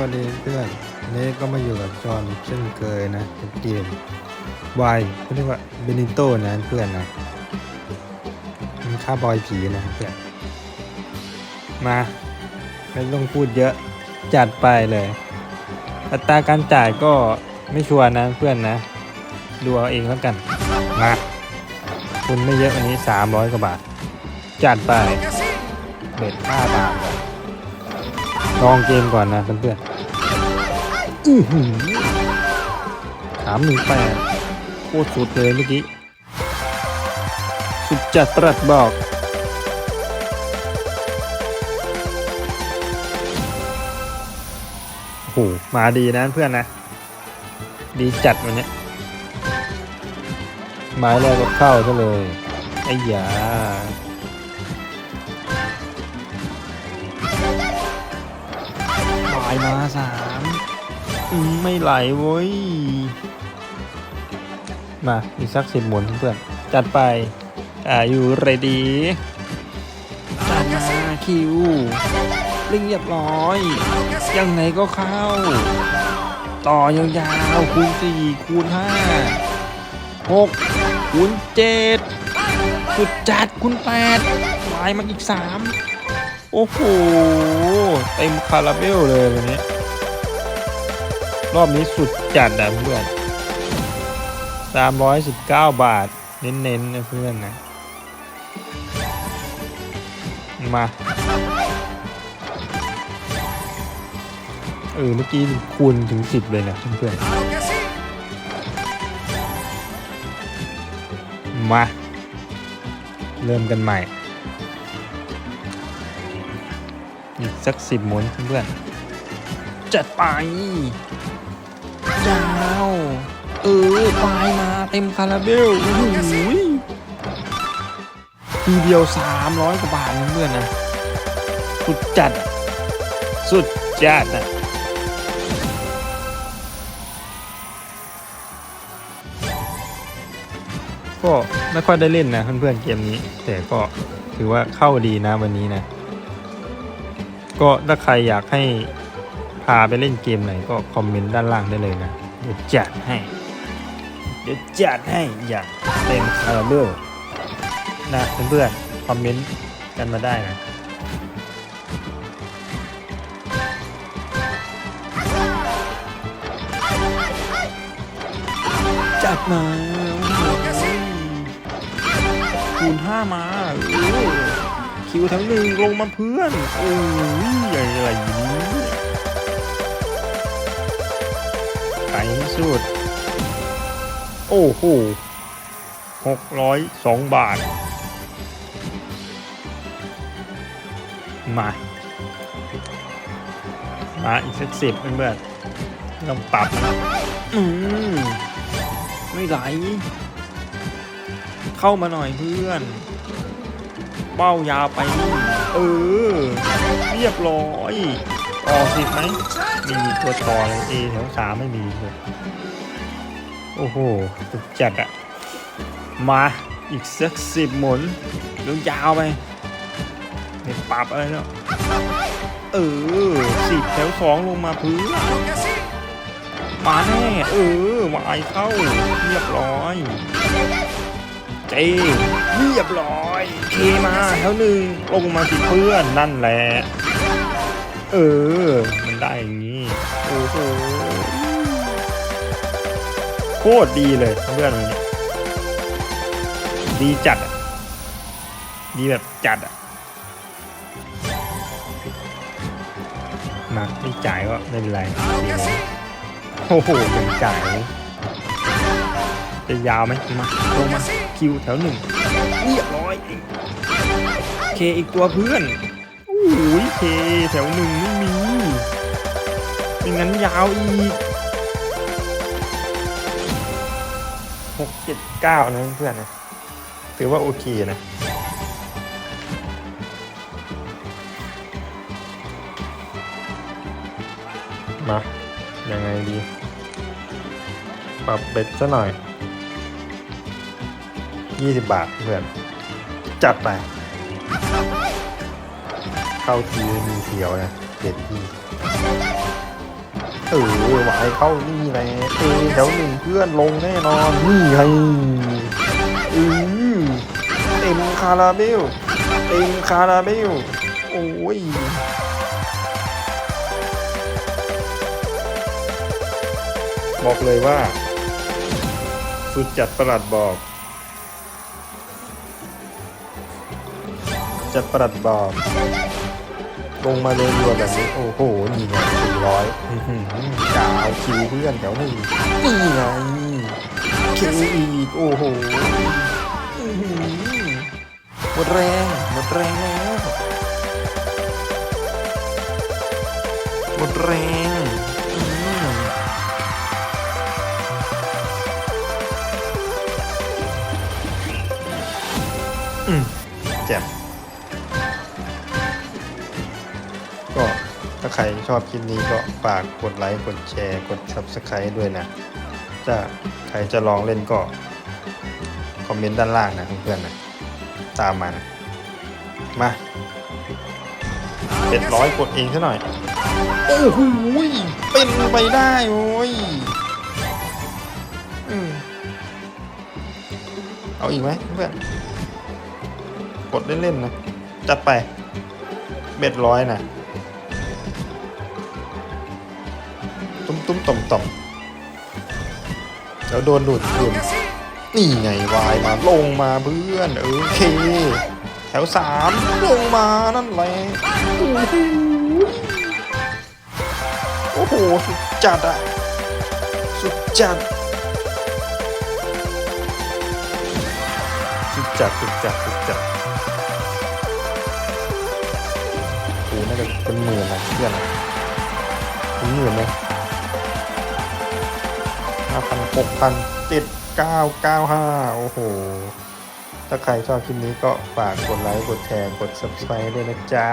วัสดีเพื่อนนี้ก็มาอยู่กับจอห์นเช่นเคยนะเป็นเกมวายเขาเรียกว่าเบนิโตนะเพื่อนนะมันฆ่าบอยผีนะเพื่อนมาไม่ต้องพูดเยอะจัดไปเลย อัตราการจ่ายก็ไม่ชัวร์นะเพื่อนนะ ดูเอาเองแล้วกันมาคุณไม่เยอะวันนี้ 300กว่าบาท จัดไปเบ็ด5บาท ลองเกมก่อนนะเพื่อนๆอื้อหือสามหนึ่งแปดโคตรสุดเลยเมื่อกี้ สุดจัดตรัสบอกโอ้โหมาดีนะเพื่อนนะ ดีจัดวันนี้ไม้แรกก็เข้าซะเลย ไอ้ยา มาสามไม่ไหลเว้ย มาอีกสักสิบหมุนเพื่อน จัดไป อ่าอยู่เรดีจัดมาคิวเรียบร้อย ยังไงก็เข้า ต่อยาวๆคูณสี่คูณห้าหกคูณเจ็ดสุดจัดคูณแปดวายมาอีกสาม โอ้โหเต็มคาราเบลเลยวันนี้ รอบนี้สุดจัดอะเพื่อน319บาท เน้นๆนะเพื่อนนะ มา เออ เมื่อกี้คูณถึง10เลยนะเพื่อนๆมา เริ่มกันใหม่ สักสิบหมุนเพื่อนจัดไปยาวเออปลายมาเต็มคาราเบลโอ้โหทีเดียว300กว่าบาทเพื่อนนะสุดจัด สุดจัดอะก็ไม่ค่อยได้เล่นนะเพื่อนๆเกมนี้ แต่ก็ถือว่าเข้าดีนะวันนี้นะ ก็ถ้าใครอยากให้พาไปเล่นเกมไหนก็คอมเมนต์ด้านล่างได้เลยนะ เดี๋ยวจัดให้ เดี๋ยวจัดให้อย่างเต็มคาราเบลนะเพื่อนๆคอมเมนต์กันมาได้นะจัดมาคูณห้ามาเออ คิวทั้งหนึ่งลงมาเพื่อนโอ้ยอะไรนี้ไปให้สุด โอ้โหหกร้อยสองบาท มา มาอีกสักสิบเพื่อนๆต้องปรับนะอืมไม่ไหล เข้ามาหน่อยเพื่อน เป้ายาวไปเออ เรียบร้อยออกสิบไหมไม่มีตัวต่อเลยเอแถวสามไม่มีเลยโอ้โหสุดจัดอะมาอีกสักสิบหมุนยาวไปไม่ปรับอะไรแล้วเออสิบแถวสองลงมาพื้นมาแน่เออวายเข้าเรียบร้อย เจเรียบร้อย เคมาแถวหนึ่งลงมาสิเพื่อนนั่นแหละ เออ มันได้อย่างนี้ โอ้โหโคตรดีเลยเพื่อนวันนี้ดีจัดอะดีแบบจัดอะมาไม่จ่ายก็ไม่เป็นไร โอ้โหยังจ่าย จะยาวไหมมาลงมาคิวแถวหนึ่งเรียบร้อยเคอีกตัวเพื่อนโอ้ยเคแถวหนึ่งไม่มีไม่งั้นยาวอีกหกเจ็ดเก้านะเพื่อนนะถือว่าโอเคนะมายังไงดี ปรับเบ็ดซะหน่อย 20 บาทเพื่อนจัดไป เข้าทีมีเสียวนะเบ็ดที่เออหวายเข้านี่แหละเอแถวหนึ่งเพื่อนลงแน่นอนนี่ไงอือเต็มคาราเบลเต็มคาราเบลโอ้ยบอกเลยว่า สุดจัดประหลัดบอก จัดประดบอกลงมาเลยรัวแบบนี้ โอ้โห นี่ไงสี่ร้อยดาวคิวเพื่อนแถวหนึ่งนี่ไงคิวอีก โอ้โหหมดแรงหมดแรงแล้วหมดแรงอืมอืมแจ่ม ใครชอบคลิปนี้ก็ฝากกดไลค์ กดแชร์ กด Subscribe ด้วยนะถ้าใครจะลองเล่นก็ คอมเมนต์ด้านล่างนะเพื่อนๆนะตามมานะมาเป็นร้อยกดเองซะหน่อย โอ้โหเป็นไปได้โว้ยอเอาอีกไหมเพื่อน กดเล่นๆนะ จัดไปเบ็ดร้อยนะ ตุ้มต่อมต่อมแล้วโดนดูดคืนนี่ไงวายมาลงมาเพื่อนโอเค แถวสามลงมานั่นแหละโอ้โหสุดจัดอะสุดจัด สุดจัดสุดจัดสุดจัดโอ้น่าจะเป็นหมื่นนะเพื่อนถึงหมื่นไหม ห้าพันหกพันเจ็ดเก้าเก้าห้าโอ้โห ถ้าใครชอบคลิปนี้ก็ฝากกดไลค์ กดแชร์ กด subscribe ด้วยนะจ๊ะ